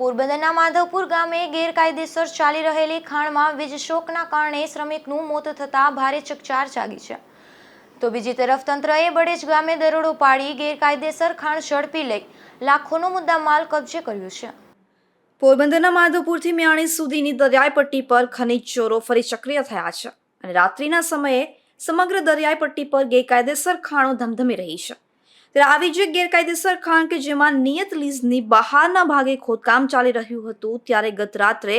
પોરબંદરના માધવપુર ગામે ગેરકાયદેસર ચાલી રહેલી ખાણમાં વીજ શોકના કારણે શ્રમિકનું મોત થતાં ભારે ચકચાર જાગી છે. તો બીજી તરફ તંત્રએ બડેજ ગામે દરોડો પાડી ગેરકાયદેસર ખાણ ઝડપી લઈ લાખોનો મુદ્દામાલ કબજે કર્યો છે. પોરબંદરના માધવપુરથી મ્યાણી સુધીની દરિયાઈ પટ્ટી પર ખનિજ ચોરો ફરી સક્રિય થયા છે અને રાત્રિના સમયે સમગ્ર દરિયાઈ પટ્ટી પર ગેરકાયદેસર ખાણો ધમધમી રહી છે. ત્યારે આવી જ ગેરકાયદેસર ખાણ કે જેમાં નિયત લીઝની બહારના ભાગે ખોદકામ ચાલી રહ્યું હતું, ત્યારે ગત રાત્રે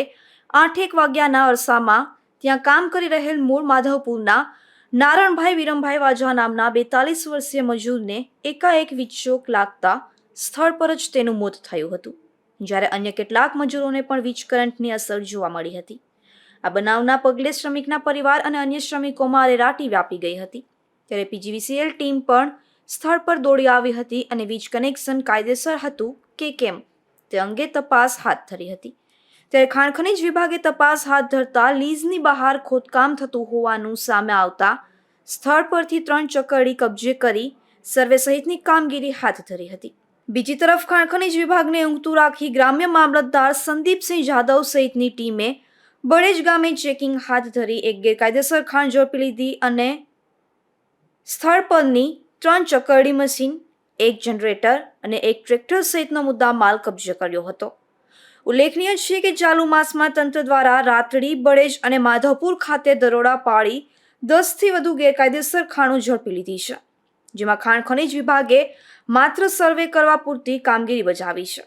આઠેક વાગ્યાના અરસામાં ત્યાં કામ કરી રહેલ મૂળ માધવપુરના નારણભાઈ વિરમભાઈ વાજા નામના બેતાલીસ વર્ષીય મજૂરને એકાએક વીજચોક લાગતા સ્થળ પર જ તેનું મોત થયું હતું, જ્યારે અન્ય કેટલાક મજૂરોને પણ વીજ કરંટની અસર જોવા મળી હતી. આ બનાવના પગલે શ્રમિકના પરિવાર અને અન્ય શ્રમિકોમાં અરેરાટી વ્યાપી ગઈ હતી, ત્યારે પીજીવીસીએલ ટીમ પણ સ્થળ પર દોડી આવી હતી અને વીજ કનેક્શન કાયદેસર હતું કે કેમ તે અંગે તપાસ હાથ ધરી હતી. ત્યારે ખાણ ખનિજ વિભાગે તપાસ હાથ ધરતા લીઝની બહાર ખોદકામ થતું હોવાનું સામે આવતા સ્થળ પરથી ત્રણ ચકરડી કબજે કરી સર્વે સહિતની કામગીરી હાથ ધરી હતી. બીજી તરફ ખાણ ખનિજ વિભાગને ઊંઘતું રાખી ગ્રામ્ય મામલતદાર સંદીપસિંહ જાદવ સહિતની ટીમે બળેજ ગામે ચેકિંગ હાથ ધરી એક ગેરકાયદેસર ખાણ ઝડપી લીધી અને સ્થળ પરની ત્રણ ચકરડી મશીન, એક જનરેટર અને એક ટ્રેક્ટર સહિતનો મુદ્દા માલ કબજે કર્યો હતો. ઉલ્લેખનીય છે કે ચાલુ માસમાં તંત્ર દ્વારા રાતડી બળેજ અને માધવપુર ખાતે દરોડા પાડી દસથી વધુ ગેરકાયદેસર ખાણું ઝડપી લીધી છે, જેમાં ખાણ ખનિજ વિભાગે માત્ર સર્વે કરવા પૂરતી કામગીરી બજાવી છે.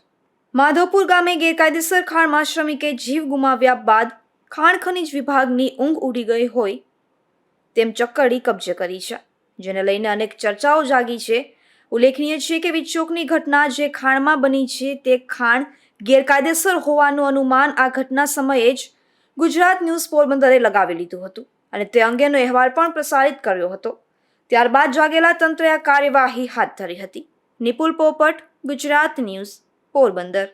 માધવપુર ગામે ગેરકાયદેસર ખાણમાં શ્રમિકે જીવ ગુમાવ્યા બાદ ખાણ ખનિજ વિભાગની ઊંઘ ઉડી ગઈ હોય તેમ ચક્કડી કબજે કરી છે. જેને લઈને અનેક ચર્ચાઓ જાગી છે. ઉલ્લેખનીય છે કે વિચોકની ઘટના જે ખાણમાં બની છે તે ખાણ ગેરકાયદેસર હોવાનું અનુમાન આ ઘટના સમયે જ ગુજરાત ન્યૂઝ પોરબંદરે લગાવી લીધું હતું અને તે અંગેનો અહેવાલ પણ પ્રસારિત કર્યો હતો. ત્યારબાદ જાગેલા તંત્રે આ કાર્યવાહી હાથ ધરી હતી. નિપુલ પોપટ, ગુજરાત ન્યૂઝ, પોરબંદર.